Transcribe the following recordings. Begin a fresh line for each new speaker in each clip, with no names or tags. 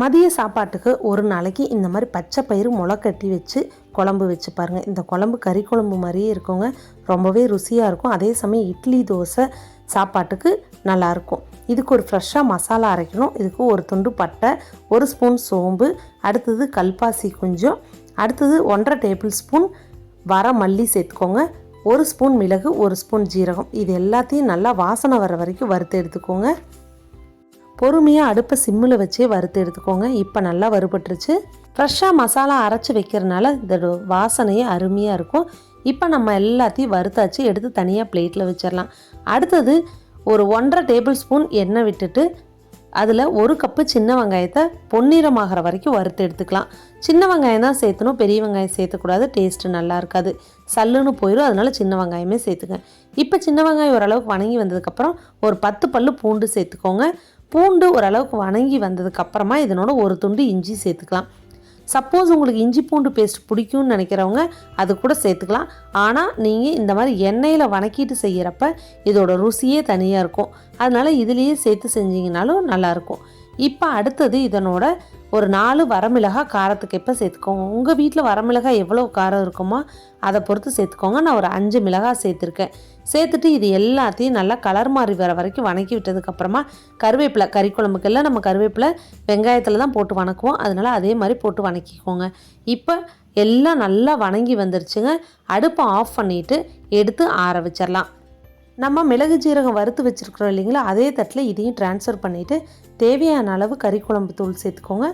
மதிய சாப்பாட்டுக்கு ஒரு நாளைக்கு இந்த மாதிரி பச்சை பயிறு முளை கட்டி வச்சு குழம்பு வச்சு பாருங்கள் இந்த குழம்பு கறி குழம்பு மாதிரியே இருக்குங்க. ரொம்பவே ருசியாக இருக்கும். அதே சமயம் இட்லி தோசை சாப்பாட்டுக்கு நல்லாயிருக்கும் இதுக்கு ஒரு ஃப்ரெஷ்ஷாக மசாலா அரைக்கணும். இதுக்கு ஒரு துண்டு பட்டை ஒரு ஸ்பூன் சோம்பு அடுத்தது கல்பாசி கொஞ்சம் அடுத்தது ஒன்றரை டேபிள் ஸ்பூன் வர மல்லி சேர்த்துக்கோங்க. ஒரு ஸ்பூன் மிளகு ஒரு ஸ்பூன் ஜீரகம். இது எல்லாத்தையும் நல்லா வாசனை வர வரைக்கும் வறுத்து எடுத்துக்கோங்க. பொறுமையாக அடுப்பை சிம்மில் வச்சே வறுத்து எடுத்துக்கோங்க. இப்போ நல்லா வறுபட்டுருச்சு. ஃப்ரெஷ்ஷாக மசாலா அரைச்சி வைக்கிறனால இந்த வாசனையே அருமையாக இருக்கும். இப்போ நம்ம எல்லாத்தையும் வறுத்தாச்சு எடுத்து தனியாக பிளேட்டில் வச்சிடலாம். அடுத்தது ஒரு ஒன்றரை டேபிள் ஸ்பூன் எண்ணெய் விட்டுட்டு அதில் ஒரு கப்பு சின்ன வெங்காயத்தை பொன்னிறமாகிற வரைக்கும் வறுத்து எடுத்துக்கலாம். சின்ன வெங்காயம் தான் சேர்த்தணும் பெரிய வெங்காயம் சேர்த்தக்கூடாது டேஸ்ட்டு நல்லா இருக்காது. சல்லுன்னு போயிடும் அதனால சின்ன வெங்காயமே சேர்த்துக்கேன் இப்போ சின்ன வெங்காயம் ஓரளவுக்கு வணங்கி வந்ததுக்கப்புறம் ஒரு பத்து பல்லு பூண்டு சேர்த்துக்கோங்க. பூண்டு ஓரளவுக்கு வணங்கி வந்ததுக்கப்புறமா இதனோட ஒரு துண்டு இஞ்சி சேர்த்துக்கலாம். சப்போஸ் உங்களுக்கு இஞ்சி பூண்டு பேஸ்ட் பிடிக்கும்னு நினைக்கிறவங்க அது கூட சேர்த்துக்கலாம். ஆனால் நீங்கள் இந்த மாதிரி எண்ணெயில் வணக்கிட்டு செய்கிறப்ப இதோட ருசியே தனியாக இருக்கும். அதனால் இதுலேயே சேர்த்து செஞ்சீங்கனாலும் நல்லாயிருக்கும் இப்போ அடுத்தது இதனோட ஒரு நாலு வரமிளகாய் காரத்துக்கு இப்போ சேர்த்துக்கோங்க. உங்கள் வீட்டில் வரமிளகாய் எவ்வளோ காரம் இருக்குமோ அதை பொறுத்து சேர்த்துக்கோங்க. நான் ஒரு அஞ்சு மிளகாய் சேர்த்துருக்கேன். சேர்த்துட்டு இது எல்லாத்தையும் நல்லா கலர் மாறி வர வரைக்கும் வணக்கி விட்டதுக்கப்புறமா கருவேப்பிலை கறி குழம்புக்கெல்லாம் நம்ம கருவேப்பிலை வெங்காயத்தில் தான் போட்டு வணக்குவோம். அதனால் அதே மாதிரி போட்டு வணக்கிக்கோங்க. இப்போ எல்லாம் நல்லா வணங்கி வந்துருச்சுங்க. அடுப்பை ஆஃப் பண்ணிவிட்டு எடுத்து ஆற வச்சிடலாம் நம்ம மிளகு ஜீரகம் வறுத்து வச்சுருக்குறோம் இல்லைங்களா? அதே தட்டில் இதையும் ட்ரான்ஸ்ஃபர் பண்ணிவிட்டு தேவையான அளவு கறி குழம்பு தூள் சேர்த்துக்கோங்க.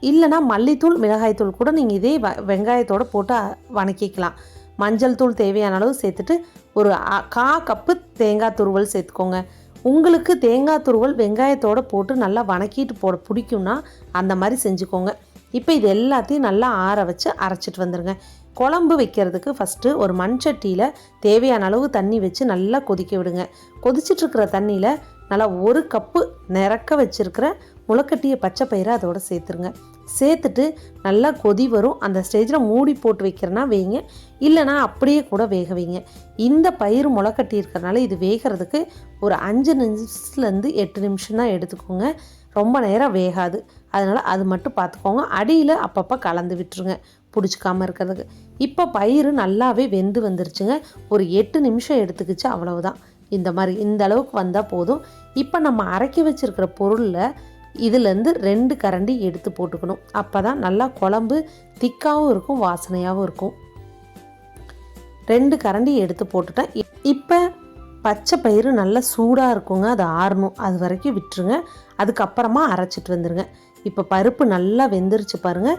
இல்லைனா மல்லித்தூள் மிளகாய்த்தூள் கூட நீங்கள் இதே வ வெங்காயத்தோடு போட்டு வணக்கிக்கலாம். மஞ்சள் தூள் தேவையான அளவு சேர்த்துட்டு ஒரு அ- கா கப்பு தேங்காய் துருவல் சேர்த்துக்கோங்க. உங்களுக்கு தேங்காய் துருவல் வெங்காயத்தோடு போட்டு நல்லா வணக்கிட்டு போட பிடிக்கும்னா அந்த மாதிரி செஞ்சுக்கோங்க. இப்போ இது எல்லாத்தையும் நல்லா ஆற வச்சு அரைச்சிட்டு வந்துடுங்க குழம்பு வைக்கிறதுக்கு ஃபஸ்ட்டு ஒரு மண் சட்டியில் தேவையான அளவு தண்ணி வச்சு நல்லா கொதிக்க விடுங்க. கொதிச்சிட்ருக்கிற தண்ணியில் நல்லா ஒரு கப்பு நிறக்க வச்சுருக்கிற முளைக்கட்டிய பச்சை பயிரை அதோட சேர்த்துருங்க. சேர்த்துட்டு நல்லா கொதி வரும். அந்த ஸ்டேஜில் மூடி போட்டு வைக்கிறனா வைங்க. இல்லைனா அப்படியே கூட வேக வைங்க. இந்த பயிர் முளைக்கட்டி இருக்கிறனால இது வேகிறதுக்கு ஒரு அஞ்சு நிமிஷத்துலேருந்து எட்டு நிமிஷம் தான் எடுத்துக்கோங்க. ரொம்ப நேரம் வேகாது. அதனால் அது மட்டும் பார்த்துக்கோங்க. அடியில் அப்பப்போ கலந்து விட்டுருங்க. பிடிச்சிக்காமல் இருக்கிறதுக்கு. இப்போ பயிர் நல்லாவே வெந்து வந்துருச்சுங்க. ஒரு எட்டு நிமிஷம் எடுத்துக்கிச்சு அவ்வளவுதான். இந்த மாதிரி இந்த அளவுக்கு வந்தால் போதும். இப்போ நம்ம அரைக்கி வச்சிருக்கிற பொருளில் இதுலேருந்து ரெண்டு கரண்டி எடுத்து போட்டுக்கணும். அப்போ தான் நல்லா குழம்பு திக்காகவும் இருக்கும் வாசனையாகவும் இருக்கும். ரெண்டு கரண்டி எடுத்து போட்டுட்டேன். இப்போ பச்சை பயிறு நல்லா சூடாக இருக்குங்க. அது ஆறணும். அது வரைக்கும் விட்டுருங்க. அதுக்கப்புறமா அரைச்சிட்டு வந்துடுங்க இப்போ பருப்பு நல்லா வெந்துருச்சு பாருங்க.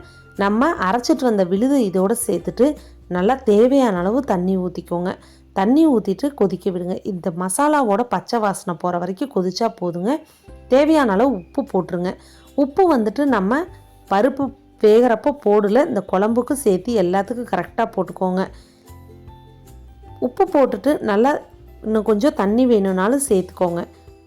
நம்ம அரைச்சிட்டு வந்த விழுது இதோடு சேர்த்துட்டு நல்லா தேவையான அளவு தண்ணி ஊற்றிக்கோங்க தண்ணி ஊற்றிட்டு கொதிக்க விடுங்க. இந்த மசாலாவோட பச்சை வாசனை போகிற வரைக்கும் கொதிச்சா போதுங்க. தேவையான அளவு உப்பு போட்டுருங்க. உப்பு வந்துட்டு நம்ம பருப்பு வேகிறப்போ போடல. இந்த குழம்புக்கு சேர்த்து எல்லாத்துக்கும் கரெக்டாக போட்டுக்கோங்க. உப்பு போட்டுட்டு நல்லா இன்னும் கொஞ்சம் தண்ணி வேணும்னாலும் சேர்த்துக்கோங்க.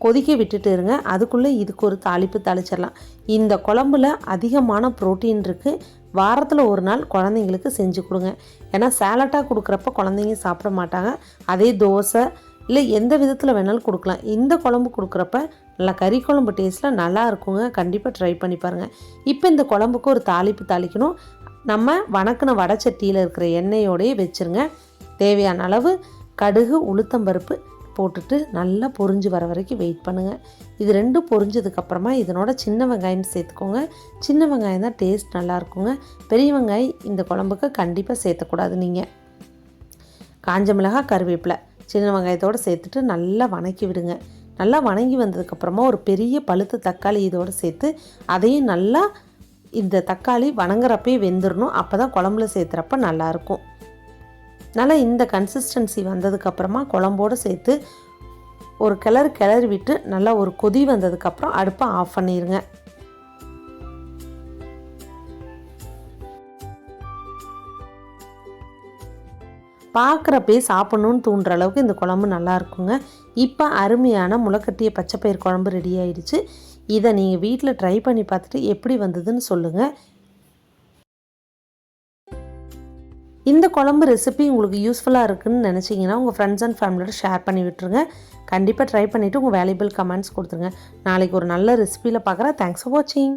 கொதிக்க விட்டுட்டு இருங்க. அதுக்குள்ளே இதுக்கு ஒரு தாளிப்பு தாளிச்சிடலாம். இந்த குழம்புல அதிகமான புரோட்டீன் இருக்குது வாரத்தில் ஒரு நாள் குழந்தைங்களுக்கு செஞ்சு கொடுங்க. ஏன்னா சேலட்டாக கொடுக்குறப்ப குழந்தைங்க சாப்பிட மாட்டாங்க. அதே தோசை இல்லை எந்த விதத்தில் வேணாலும் கொடுக்கலாம். இந்த குழம்பு கொடுக்குறப்ப நல்லா கறி குழம்பு டேஸ்ட்டில் நல்லா இருக்குங்க. கண்டிப்பாக ட்ரை பண்ணி பாருங்கள் இப்போ இந்த குழம்புக்கு ஒரு தாளிப்பு தாளிக்கணும். நம்ம வணக்கின வடச்சட்டியில் இருக்கிற எண்ணெயோடையே வச்சுருங்க. தேவையான அளவு கடுகு உளுத்தம்பருப்பு போட்டுட்டு நல்லா பொரிஞ்சு வர வரைக்கும் வெயிட் பண்ணுங்கள் இது ரெண்டும் பொரிஞ்சதுக்கப்புறமா இதனோட சின்ன வெங்காயம் சேர்த்துக்கோங்க. சின்ன வெங்காயம் தான் டேஸ்ட் நல்லா இருக்குங்க. பெரிய வெங்காயம் இந்த குழம்புக்கு கண்டிப்பாக சேர்த்தக்கூடாது நீங்கள் காஞ்ச மிளகாய் கருவேப்பிலை சின்ன வெங்காயத்தோடு சேர்த்துட்டு நல்லா வணக்கி விடுங்க. நல்லா வணங்கி வந்ததுக்கப்புறமா ஒரு பெரிய பழுத்த தக்காளி இதோடு சேர்த்து அதையும் நல்லா இந்த தக்காளி வணங்குறப்பே வெந்துடணும் அப்போ தான் குழம்புல சேர்த்துறப்ப நல்லாயிருக்கும் அதனால் இந்த கன்சிஸ்டன்சி வந்ததுக்கப்புறமா குழம்போடு சேர்த்து ஒரு கிளறு கிளறி விட்டு நல்லா ஒரு கொதி வந்ததுக்கப்புறம் அடுப்பை ஆஃப் பண்ணிடுங்க பார்க்குறப்பே சாப்பிட்ணுன்னு தூண்டுற அளவுக்கு இந்த குழம்பு நல்லா இருக்குங்க. இப்போ அருமையான முளைக்கட்டிய பச்சைப்பயிர் குழம்பு ரெடி ஆயிடுச்சு. இதை நீங்கள் வீட்டில் ட்ரை பண்ணி பார்த்துட்டு எப்படி வந்ததுன்னு சொல்லுங்கள் இந்த குழம்பு ரெசிபி உங்களுக்கு யூஸ்ஃபுல்லாக இருக்குன்னு நினச்சிங்கன்னா உங்கள் ஃப்ரெண்ட்ஸ் அண்ட் ஃபேமிலியோட ஷேர் பண்ணி விட்டுருங்க. கண்டிப்பாக ட்ரை பண்ணிவிட்டு உங்கள் வேல்யூபிள் கமெண்ட்ஸ் கொடுத்துருங்க. நாளைக்கு ஒரு நல்ல ரெசிபியில் பார்க்குறேன் தேங்க்ஸ் ஃபார் வாட்சிங்